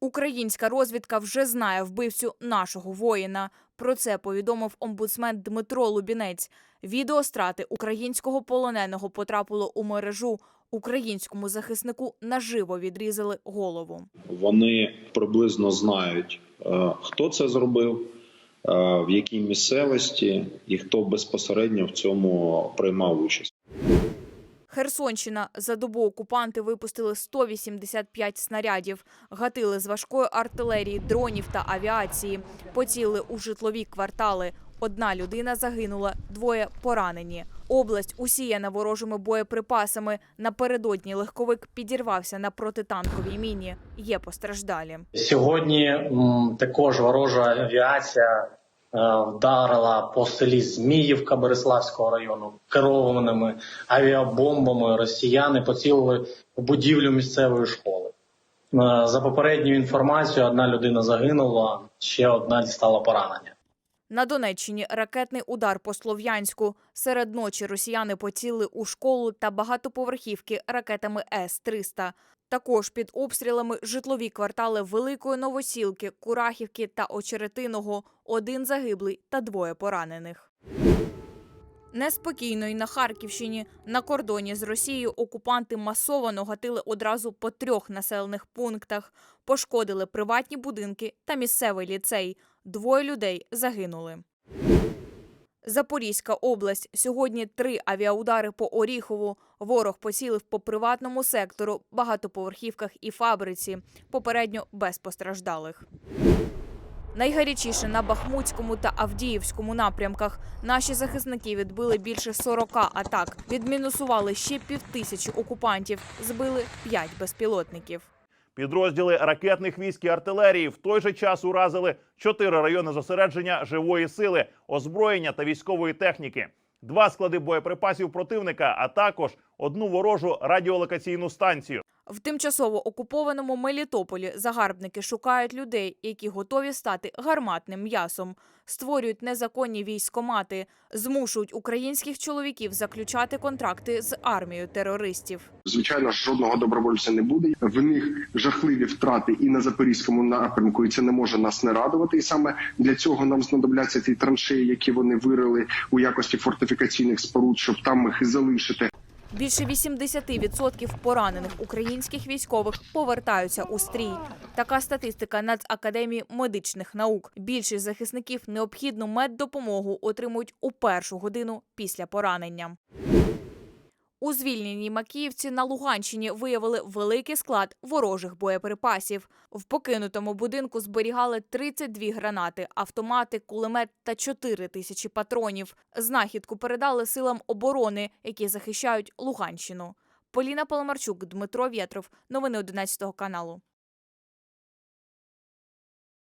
Українська розвідка вже знає вбивцю нашого воїна. Про це повідомив омбудсмен Дмитро Лубінець. Відео страти українського полоненого потрапило у мережу. Українському захиснику наживо відрізали голову. Вони приблизно знають, е, хто це зробив, е, в якій місцевості і хто безпосередньо в цьому приймав участь. Херсонщина за добу окупанти випустили 185 снарядів, гатили з важкої артилерії, дронів та авіації, поцілили у житлові квартали. Одна людина загинула, двоє поранені. Область усіяна ворожими боєприпасами. Напередодні легковик підірвався на протитанковій міні. Є постраждалі. Сьогодні також ворожа авіація вдарила по селі Зміївка Береславського району керованими авіабомбами. Росіяни поцілили будівлю місцевої школи. Е, За попередньою інформацією, одна людина загинула, ще одна дістала поранення. На Донеччині ракетний удар по Слов'янську. Серед ночі росіяни поцілили у школу та багатоповерхівки ракетами С-300. Також під обстрілами житлові квартали Великої Новосілки, Курахівки та Очеретиного. Один загиблий та двоє поранених. Неспокійно й на Харківщині на кордоні з Росією окупанти масово гатили одразу по трьох населених пунктах, пошкодили приватні будинки та місцевий ліцей. Двоє людей загинули. Запорізька область. Сьогодні три авіаудари по Оріхову. Ворог поцілив по приватному сектору, багатоповерхівках і фабриці. Попередньо без постраждалих. Найгарячіше на Бахмутському та Авдіївському напрямках. Наші захисники відбили більше 40 атак, відмінусували ще півтисячі окупантів, збили 5 безпілотників. Підрозділи ракетних військ і артилерії в той же час уразили чотири райони зосередження живої сили, озброєння та військової техніки, два склади боєприпасів противника, а також одну ворожу радіолокаційну станцію. В тимчасово окупованому Мелітополі загарбники шукають людей, які готові стати гарматним м'ясом, створюють незаконні військомати, змушують українських чоловіків заключати контракти з армією терористів. Звичайно, жодного добровольця не буде. В них жахливі втрати і на запорізькому напрямку, і це не може нас не радувати. І саме для цього нам знадобляться ті траншеї, які вони вирили у якості фортифікаційних споруд, щоб там їх і залишити. Більше 80% поранених українських військових повертаються у стрій. Така статистика Нацакадемії медичних наук. Більшість захисників необхідну меддопомогу отримують у першу годину після поранення. У звільненій Макіївці на Луганщині виявили великий склад ворожих боєприпасів. В покинутому будинку зберігали 32 гранати, автомати, кулемет та 4 тисячі патронів. Знахідку передали силам оборони, які захищають Луганщину. Поліна Паламарчук, Дмитро Вєтров. Новини 11 каналу.